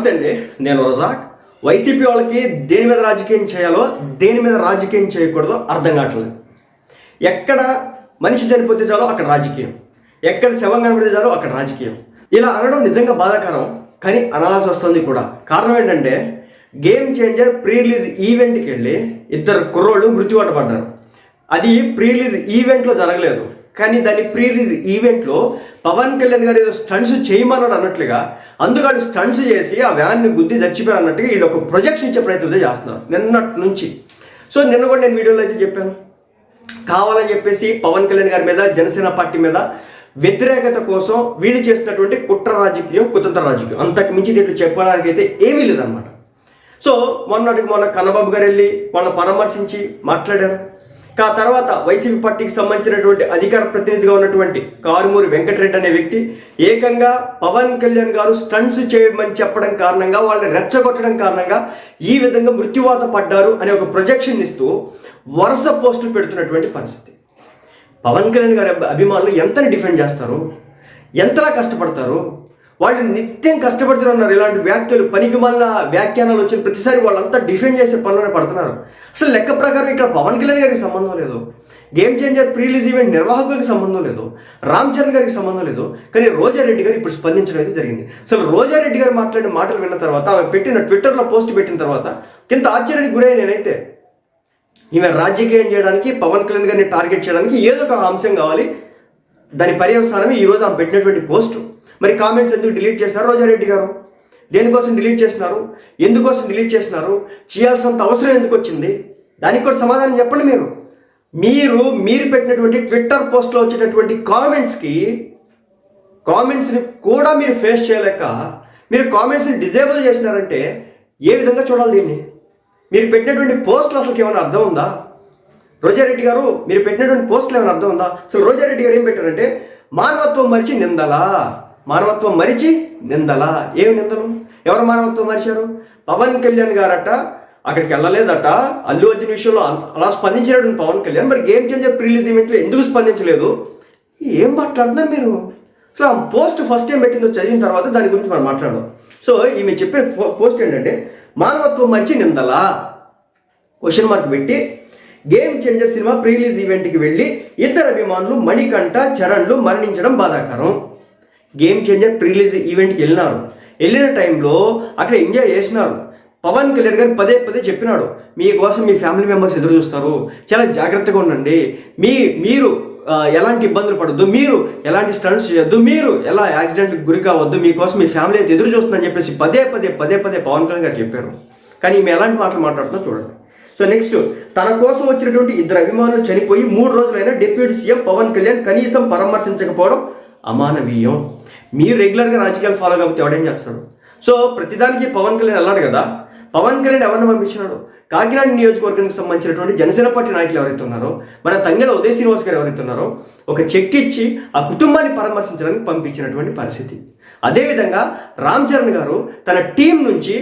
నమస్తే అండి. నేను రజాక్. వైసీపీ వాళ్ళకి దేని మీద రాజకీయం చేయాలో దేని మీద రాజకీయం చేయకూడదో అర్థం కావట్లేదు. ఎక్కడ మనిషి చనిపోతే చాలో అక్కడ రాజకీయం. ఎక్కడ శవం కనబడితే చాలో అక్కడ రాజకీయం. ఇలా అనడం నిజంగా బాధాకరం కానీ అనాల్సి వస్తుంది కూడా. కారణం ఏంటంటే గేమ్ చేంజర్ ప్రీ రిలీజ్ ఈవెంట్కి వెళ్ళి ఇద్దరు కుర్రోళ్ళు మృత్యువాట పడ్డారు. అది ప్రీ రిలీజ్ ఈవెంట్లో జరగలేదు. కానీ దాని ప్రీ రిలీజ్ ఈవెంట్లో పవన్ కళ్యాణ్ గారు ఏదో స్టంట్స్ చేయమన్నాడు అన్నట్లుగా అందుకని స్టంట్స్ చేసి ఆ వ్యాన్ని గుద్ది చచ్చిపోయారు అన్నట్టుగా వీళ్ళు ఒక ప్రొజెక్షన్ ఇచ్చే ప్రయత్నం చేస్తున్నారు నిన్నటి నుంచి. సో నిన్న కూడా నేను వీడియోలో అయితే చెప్పాను. కావాలని చెప్పేసి పవన్ కళ్యాణ్ గారి మీద జనసేన పార్టీ మీద వ్యతిరేకత కోసం వీళ్ళు చేసినటువంటి కుట్ర రాజకీయం కుతంత్ర రాజకీయం. అంతకు మించి దీంట్లో చెప్పడానికి అయితే ఏమీ లేదనమాట సో మొన్నటికి మొన్న కన్నబాబు గారు వెళ్ళి వాళ్ళని పరామర్శించి మాట్లాడారు. ఆ తర్వాత వైసీపీ పార్టీకి సంబంధించినటువంటి అధికార ప్రతినిధిగా ఉన్నటువంటి కారుమూరి వెంకటరెడ్డి అనే వ్యక్తి ఏకంగా పవన్ కళ్యాణ్ గారు స్టంట్స్ చేయమని చెప్పడం కారణంగా వాళ్ళని రెచ్చగొట్టడం కారణంగా ఈ విధంగా మృత్యువాత పడ్డారు అనే ఒక ప్రొజెక్షన్ ఇస్తూ వరుస పోస్టులు పెడుతున్నటువంటి పరిస్థితి. పవన్ కళ్యాణ్ గారి అభిమానులు ఎంతని డిఫెండ్ చేస్తారు? ఎంతలా కష్టపడతారు? వాళ్ళు నిత్యం కష్టపడుతున్నారు ఇలాంటి వ్యాఖ్యలు పనికి మళ్ళా వ్యాఖ్యానాలు వచ్చిన ప్రతిసారి వాళ్ళంతా డిఫెండ్ చేసే పనులనే పడుతున్నారు. అసలు లెక్క ప్రకారం ఇక్కడ పవన్ కళ్యాణ్ గారికి సంబంధం లేదు. Game changer pre release event నిర్వాహకులకి సంబంధం లేదు. రామ్ చరణ్ గారికి సంబంధం లేదు. కానీ రోజారెడ్డి గారు ఇప్పుడు స్పందించడం అయితే జరిగింది. అసలు రోజారెడ్డి గారు మాట్లాడిన మాటలు విన్న తర్వాత ఆమె పెట్టిన ట్విట్టర్లో పోస్ట్ పెట్టిన తర్వాత కింద ఆశ్చర్యానికి గురై నేనైతే. ఈమె రాజకీయం చేయడానికి పవన్ కళ్యాణ్ గారిని టార్గెట్ చేయడానికి ఏదో ఒక అంశం కావాలి. దాని పర్యవసానమే ఈరోజు ఆమె పెట్టినటువంటి పోస్టు. మరి కామెంట్స్ ఎందుకు డిలీట్ చేశారు రోజారెడ్డి గారు. దేనికోసం డిలీట్ చేసినారు? ఎందుకోసం డిలీట్ చేసినారు? చేయాల్సినంత అవసరం ఎందుకు వచ్చింది? దానికి కూడా సమాధానం చెప్పండి మీరు. మీరు మీరు పెట్టినటువంటి ట్విట్టర్ పోస్ట్లో వచ్చేటటువంటి కామెంట్స్కి కామెంట్స్ని కూడా మీరు ఫేస్ చేయలేక మీరు కామెంట్స్ని డిజేబుల్ చేసినారంటే ఏ విధంగా చూడాలి దీన్ని? మీరు పెట్టినటువంటి పోస్టులు అసలు ఏమైనా అర్థం ఉందా? రోజారెడ్డి గారు మీరు పెట్టినటువంటి పోస్టులు ఏమైనా అర్థం ఉందా? అసలు రోజారెడ్డి గారు ఏం పెట్టారంటే మానవత్వం మరిచి నిందలా? మానవత్వం మరిచి నిందలా? ఏమి నిందలు? ఎవరు మానవత్వం మరిచారు? పవన్ కళ్యాణ్ గారట? అక్కడికి వెళ్ళలేదట? అల్లు అర్జున్ విషయంలో అలా స్పందించినటువంటి పవన్ కళ్యాణ్. మరి గేమ్ చేంజర్ ప్రిలీజ్ ఈవెంట్లో ఎందుకు స్పందించలేదు? ఏం మాట్లాడుతున్నారు మీరు? అసలు ఆ పోస్ట్ ఫస్ట్ ఏం పెట్టిందో చదివిన తర్వాత దాని గురించి మనం మాట్లాడదాం. సో ఈమె చెప్పే ఫో- పోస్ట్ ఏంటంటే మానవత్వం మరిచి నిందలా? క్వశ్చన్ మార్క్ పెట్టి గేమ్ చేంజర్ సినిమా ప్రీలీజ్ ఈవెంట్కి వెళ్ళి ఇద్దరు అభిమానులు మణికంఠ చరణ్లు మరణించడం బాధాకరం. గేమ్ చేంజర్ ప్రీ రిలీజ్ ఈవెంట్కి వెళ్ళినారు. వెళ్ళిన టైంలో అక్కడ ఎంజాయ్ చేసినారు. పవన్ కళ్యాణ్ గారు పదే పదే చెప్పినాడు మీకోసం మీ ఫ్యామిలీ మెంబర్స్ ఎదురు చూస్తారు. చాలా జాగ్రత్తగా ఉండండి. మీ మీరు ఎలాంటి ఇబ్బందులు పడద్దు. మీరు ఎలాంటి స్టంట్స్ చేయొద్దు. మీరు ఎలా యాక్సిడెంట్కి గురి కావద్దు. మీకోసం మీ ఫ్యామిలీ అయితే ఎదురు చూస్తుందని చెప్పేసి పదే పదే పదే పదే పవన్ కళ్యాణ్ గారు చెప్పారు. కానీ మేము ఎలాంటి మాటలు మాట్లాడుతున్నా చూడండి. సో నెక్స్ట్ తన కోసం వచ్చినటువంటి ఇద్దరు అభిమానులు చనిపోయి మూడు రోజులైనా డిప్యూటీ సీఎం పవన్ కళ్యాణ్ కనీసం పరామర్శించకపోవడం అమానవీయం. మీరు రెగ్యులర్గా రాజకీయాలు ఫాలో కాకపోతే ఎవడేం చేస్తాడు? సో ప్రతిదానికి పవన్ కళ్యాణ్ వెళ్ళాడు కదా పవన్ కళ్యాణ్ ఎవరిని పంపించినాడు? కాకినాడ నియోజకవర్గానికి సంబంధించినటువంటి జనసేన పార్టీ నాయకులు ఎవరైతే ఉన్నారో మన తంగెల ఉదయ శ్రీనివాస్ గారు ఎవరైతే ఉన్నారో ఒక చెక్ ఇచ్చి ఆ కుటుంబాన్ని పరామర్శించడానికి పంపించినటువంటి పరిస్థితి. అదేవిధంగా రామ్ చరణ్ గారు తన టీం నుంచి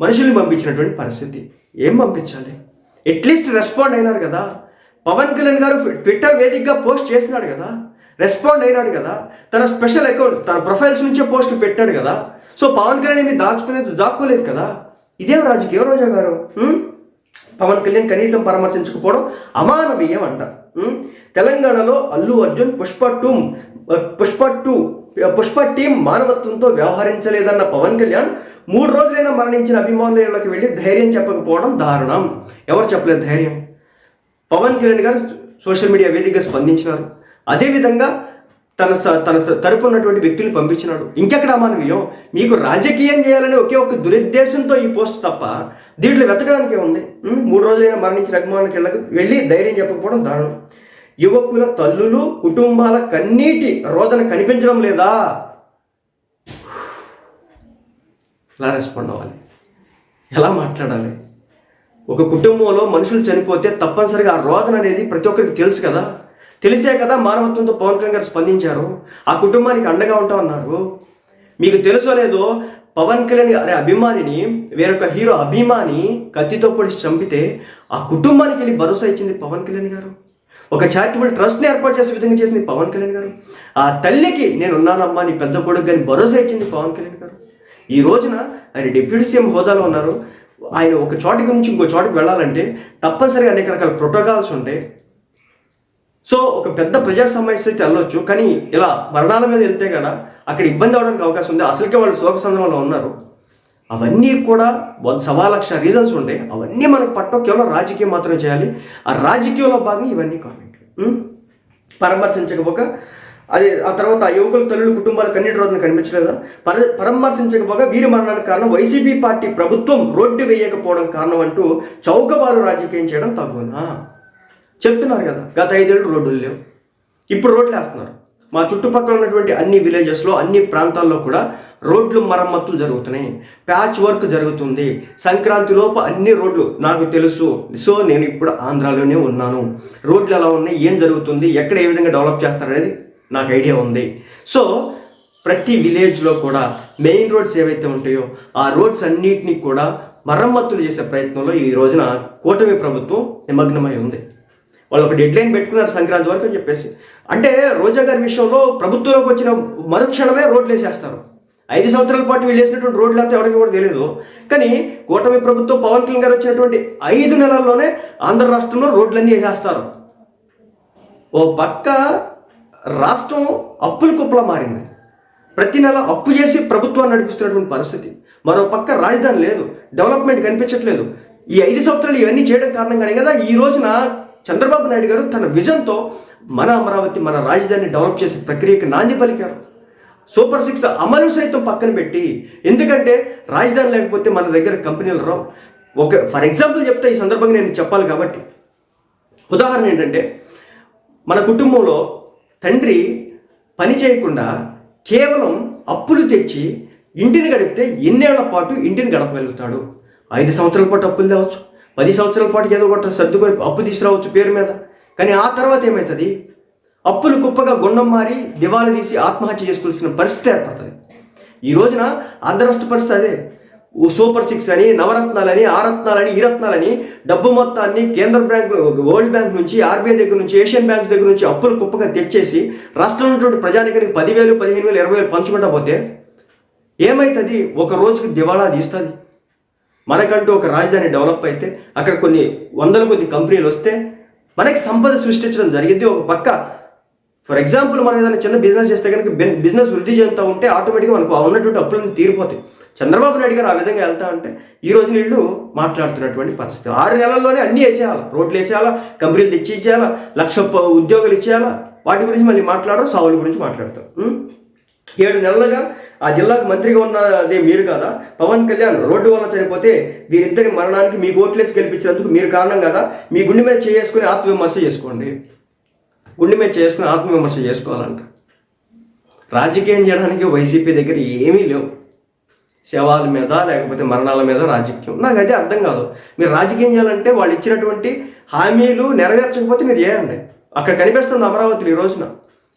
మనుషుల్ని పంపించినటువంటి పరిస్థితి. ఏం పంపించాలి? అట్లీస్ట్ రెస్పాండ్ అయినారు కదా. పవన్ కళ్యాణ్ గారు ట్విట్టర్ వేదికగా పోస్ట్ చేసినాడు కదా. రెస్పాండ్ అయినాడు కదా తన స్పెషల్ అకౌంట్ తన ప్రొఫైల్స్ నుంచే పోస్ట్ పెట్టాడు కదా. సో పవన్ కళ్యాణ్ ఏమి దాచుకునేది దాక్కోలేదు కదా. ఇదేం రాజకీయం? రోజా గారు? పవన్ కళ్యాణ్ కనీసం పరామర్శించకపోవడం అమానవీయం అంట. తెలంగాణలో Allu Arjun Pushpa two Pushpa two Pushpa team మానవత్వంతో వ్యవహరించలేదన్న పవన్ కళ్యాణ్ మూడు రోజులైనా మరణించిన అభిమానులకి వెళ్ళి ధైర్యం చెప్పకపోవడం దారుణం. ఎవరు చెప్పలేదు ధైర్యం? పవన్ కళ్యాణ్ గారు సోషల్ మీడియా వేదికగా స్పందించినారు. అదేవిధంగా తన స- తన స- తరపు ఉన్నటువంటి వ్యక్తుల్ని పంపించినాడు. ఇంకెక్కడ అమానవీయం మీకు రాజకీయం చేయాలని ఒకే ఒక దురుద్దేశంతో ఈ పోస్ట్ తప్ప దీంట్లో వెతకడానికి ఏముంది? మూడు రోజులైనా మరణించిన అభిమానులకి ఇళ్ళకి వెళ్ళి ధైర్యం చెప్పకపోవడం దారుణం. యువకుల తల్లులు కుటుంబాల కన్నీటి రోదన కనిపించడం లేదా? ఎలా రెస్పాండ్ అవ్వాలి. ఎలా మాట్లాడాలి? ఒక కుటుంబంలో మనుషులు చనిపోతే తప్పనిసరిగా ఆ రోదన అనేది ప్రతి ఒక్కరికి తెలుసు కదా. తెలిసే కదా మానవత్వంతో పవన్ కళ్యాణ్ గారు స్పందించారు. ఆ కుటుంబానికి అండగా ఉంటామన్నారు మీకు తెలుసో లేదో పవన్ కళ్యాణ్ అనే అభిమానిని వేరొక హీరో అభిమాని కత్తితో పొడిచి చంపితే ఆ కుటుంబానికి వెళ్ళి భరోసా ఇచ్చింది పవన్ కళ్యాణ్ గారు. ఒక చారిటబుల్ ట్రస్ట్ని ఏర్పాటు చేసే విధంగా చేసింది పవన్ కళ్యాణ్ గారు. ఆ తల్లికి నేను ఉన్నానమ్మా నీ పెద్ద కొడుకు కానీ భరోసా ఇచ్చింది పవన్ కళ్యాణ్ గారు. ఈ రోజున ఆయన డిప్యూటీ సీఎం హోదాలో ఉన్నారు. ఆయన ఒక చోటికి నుంచి ఇంకో చోటికి వెళ్ళాలంటే తప్పనిసరిగా అనేక రకాల ప్రోటోకాల్స్ ఉంటాయి సో ఒక పెద్ద ప్రజా సమస్య అయితే వెళ్ళొచ్చు కానీ ఇలా మరణాల మీద వెళ్తే కదా అక్కడ ఇబ్బంది అవడానికి అవకాశం ఉంది. అసలుకే వాళ్ళు శోక సందర్భంలో ఉన్నారు. అవన్నీ కూడా సవా లక్ష రీజన్స్ ఉంటాయి అవన్నీ మనకు పట్ట కేవలం రాజకీయం మాత్రమే చేయాలి. ఆ రాజకీయంలో భాగంగా ఇవన్నీ కామెంట్లు పరామర్శించకపోక అది ఆ తర్వాత ఆ యువకుల తల్లులు కుటుంబాలు కన్నీటి రోజున కనిపించలేదా? పర పరామర్శించకపోగా వీరి మరణానికి కారణం వైసీపీ పార్టీ ప్రభుత్వం రోడ్డు వేయకపోవడం కారణం అంటూ చౌకబారు రాజకీయం చేయడం తగ్గునా? చెప్తున్నారు కదా గత ఐదేళ్ళు రోడ్లు లేవు. ఇప్పుడు రోడ్లు వేస్తున్నారు. మా చుట్టుపక్కల ఉన్నటువంటి అన్ని విలేజెస్లో అన్ని ప్రాంతాల్లో కూడా రోడ్లు మరమ్మతులు జరుగుతున్నాయి. ప్యాచ్ వర్క్ జరుగుతుంది. సంక్రాంతి లోపు అన్ని రోడ్లు నాకు తెలుసు. సో నేను ఇప్పుడు ఆంధ్రాలోనే ఉన్నాను. రోడ్లు ఎలా ఉన్నాయి ఏం జరుగుతుంది ఎక్కడ ఏ విధంగా డెవలప్ చేస్తారనేది నాకు ఐడియా ఉంది. సో ప్రతి విలేజ్లో కూడా మెయిన్ రోడ్స్ ఏవైతే ఉంటాయో ఆ రోడ్స్ అన్నిటినీ కూడా మరమ్మతులు చేసే ప్రయత్నంలో ఈ రోజున కూటమి ప్రభుత్వం నిమగ్నమై ఉంది. వాళ్ళు ఒక డెడ్ లైన్ పెట్టుకున్నారు సంక్రాంతి వరకు అని చెప్పేసి. అంటే రోజా గారి విషయంలో ప్రభుత్వంలోకి వచ్చిన మరుక్షణమే రోడ్లు వేసేస్తారు. ఐదు సంవత్సరాల పాటు వీళ్ళు వేసినటువంటి రోడ్లు అంతా ఎవరికి కూడా తెలియదు. కానీ కూటమి ప్రభుత్వం పవన్ కళ్యాణ్ గారు వచ్చినటువంటి ఐదు నెలల్లోనే ఆంధ్ర రాష్ట్రంలో రోడ్లన్నీ వేసేస్తారు. ఓ పక్క రాష్ట్రం అప్పుల కుప్పలా మారింది. ప్రతి నెల అప్పు చేసి ప్రభుత్వాన్ని నడిపిస్తున్నటువంటి పరిస్థితి. మరో పక్క రాజధాని లేదు. డెవలప్మెంట్ కనిపించట్లేదు. ఈ ఐదు సంవత్సరాలు ఇవన్నీ చేయడం కారణంగానే కదా ఈ రోజున చంద్రబాబు నాయుడు గారు తన విజన్తో మన అమరావతి మన రాజధానిని డెవలప్ చేసే ప్రక్రియకి నాంది పలికారు. సూపర్ సిక్స్ అమలు సైతం పక్కన పెట్టి ఎందుకంటే రాజధాని లేకపోతే మన దగ్గర కంపెనీలు రావు. ఒక ఫర్ ఎగ్జాంపుల్ చెప్తే ఈ సందర్భంగా నేను చెప్పాలి కాబట్టి. ఉదాహరణ ఏంటంటే మన కుటుంబంలో తండ్రి పని చేయకుండా కేవలం అప్పులు తెచ్చి ఇంటిని గడిపితే ఎన్నేళ్ళ పాటు ఇంటిని గడపగలుగుతాడు. ఐదు సంవత్సరాల పాటు అప్పులు తేవచ్చు. పది సంవత్సరాల పాటు ఏదో సర్దుకొని అప్పు తీసుకురావచ్చు పేరు మీద. కానీ ఆ తర్వాత ఏమవుతుంది అప్పులు కుప్పగా గుండం మారి దివాళా తీసి ఆత్మహత్య చేసుకోవాల్సిన పరిస్థితి ఏర్పడుతుంది. ఈ రోజున ఆంధ్ర రాష్ట్ర పరిస్థితి అదే. ఓ సూపర్ సిక్స్ అని నవరత్నాలని ఆ రత్నాలని ఈ రత్నాలని డబ్బు మొత్తాన్ని కేంద్ర బ్యాంకు వరల్డ్ బ్యాంక్ నుంచి ఆర్బీఐ దగ్గర నుంచి ఏషియన్ బ్యాంక్స్ దగ్గర నుంచి అప్పులు కుప్పగా తెచ్చేసి రాష్ట్రంలో ఉన్నటువంటి ప్రజానికానికి పదివేలు పదిహేను వేలు ఇరవై వేలు పంచుకుంటా పోతే ఏమవుతుంది ఒక రోజుకి దివాళా తీస్తుంది. మనకంటూ ఒక రాజధాని డెవలప్ అయితే అక్కడ కొన్ని వందల కొద్ది కంపెనీలు వస్తే మనకి సంపద సృష్టించడం జరిగింది. ఒక పక్క ఫర్ ఎగ్జాంపుల్ మనం ఏదైనా చిన్న బిజినెస్ చేస్తే కనుక బిజినెస్ వృద్ధి చెందుతూ ఉంటే ఆటోమేటిక్గా మనకు ఉన్నటువంటి అప్పులను తీరిపోతాయి. చంద్రబాబు నాయుడు గారు ఆ విధంగా వెళ్తా ఉంటే ఈ రోజు వీళ్ళు మాట్లాడుతున్నటువంటి పరిస్థితి. ఆరు నెలల్లోనే అన్నీ వేసేయాలి? రోడ్లు వేసేయాలా? కంపెనీలు తెచ్చి ఇచ్చేయాలా లక్ష ఉద్యోగాలు ఇచ్చేయాలా? వాటి గురించి మళ్ళీ మాట్లాడరు సావుల గురించి మాట్లాడతారు. ఏడు నెలలుగా ఆ జిల్లాకు మంత్రిగా ఉన్నదే మీరు కాదా? పవన్ కళ్యాణ్ రోడ్డు వల్ల చనిపోతే వీరిద్దరి మరణానికి మీకు ఓట్లేసి గెలిపించినందుకు మీరు కారణం కదా? మీ గుండె మీద చేసుకుని ఆత్మవిమర్శ చేసుకోండి. గుండె మీద చేసుకుని ఆత్మవిమర్శ చేసుకోవాలంట. రాజకీయం చేయడానికి వైసీపీ దగ్గర ఏమీ లేవు. శవాల మీద లేకపోతే మరణాల మీద రాజకీయం. నాకు అదే అర్థం కాదు. మీరు రాజకీయం చేయాలంటే వాళ్ళు ఇచ్చినటువంటి హామీలు నెరవేర్చకపోతే మీరు చేయండి. అక్కడ కనిపిస్తుంది అమరావతిలో ఈ రోజున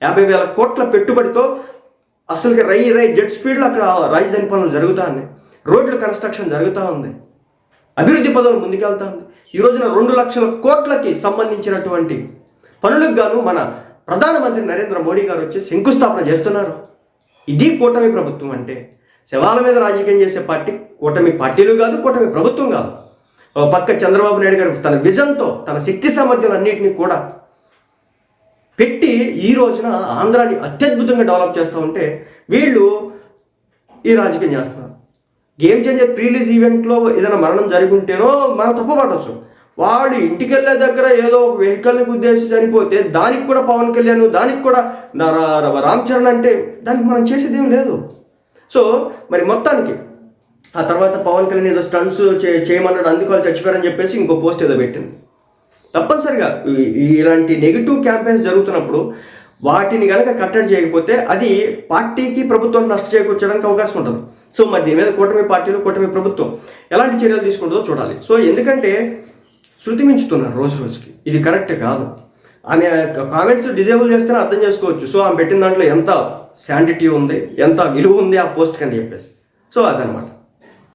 యాభై వేల కోట్ల పెట్టుబడితో అసలుకి రై రై జెట్ స్పీడ్లో అక్కడ రాజధాని పనులు జరుగుతూ ఉన్నాయి. రోడ్ల కన్స్ట్రక్షన్ జరుగుతూ ఉంది. అభివృద్ధి పదవులు ముందుకెళ్తా ఉంది. ఈ రోజున రెండు లక్షల కోట్లకి సంబంధించినటువంటి పనులకు గాను మన ప్రధానమంత్రి నరేంద్ర మోడీ గారు వచ్చి శంకుస్థాపన చేస్తున్నారు. ఇది కూటమి ప్రభుత్వం అంటే శవాల మీద రాజకీయం చేసే పార్టీ కూటమి పార్టీలు కాదు కూటమి ప్రభుత్వం కాదు. ఓ పక్క చంద్రబాబు నాయుడు గారు తన విజన్తో తన శక్తి సామర్థ్యాలన్నింటినీ కూడా పెట్టి ఈ రోజున ఆంధ్రాని అత్యద్భుతంగా డెవలప్ చేస్తూ ఉంటే వీళ్ళు ఈ రాజకీయం చేస్తున్నారు. గేమ్ చేంజర్ ప్రీలీజ్ ఈవెంట్లో ఏదైనా మరణం జరిగి ఉంటేనో మనం తప్పు వాళ్ళు ఇంటికి వెళ్ళే దగ్గర ఏదో ఒక వెహికల్ని ఉద్దేశించి చనిపోతే దానికి కూడా పవన్ కళ్యాణ్ దానికి కూడా నా రా- రామ్ చరణ్ అంటే దానికి మనం చేసేది ఏం లేదు. సో మరి మొత్తానికి ఆ తర్వాత పవన్ కళ్యాణ్ ఏదో స్టన్స్ చేయమన్నాడు అందుకు వాళ్ళు చచ్చిపోయారని చెప్పేసి ఇంకో పోస్ట్ ఏదో పెట్టింది. తప్పనిసరిగా ఇలాంటి నెగిటివ్ క్యాంపెయిన్స్ జరుగుతున్నప్పుడు వాటిని కనుక కట్టడి చేయకపోతే అది పార్టీకి ప్రభుత్వం నష్ట చేకూర్చడానికి అవకాశం ఉంటుంది. సో మరి దీని మీద కూటమి పార్టీలు కూటమి ప్రభుత్వం ఎలాంటి చర్యలు తీసుకుంటుందో చూడాలి. సో ఎందుకంటే శృతి మించుతున్నారు రోజు రోజుకి. ఇది కరెక్ట్ కాదు. ఆమె కామెంట్స్ డిజేబుల్ చేస్తేనే అర్థం చేసుకోవచ్చు. సో ఆమె పెట్టిన దాంట్లో ఎంత శాంటిటీ ఉంది ఎంత విలువ ఉంది ఆ పోస్ట్ అని చెప్పేసి. సో అదనమాట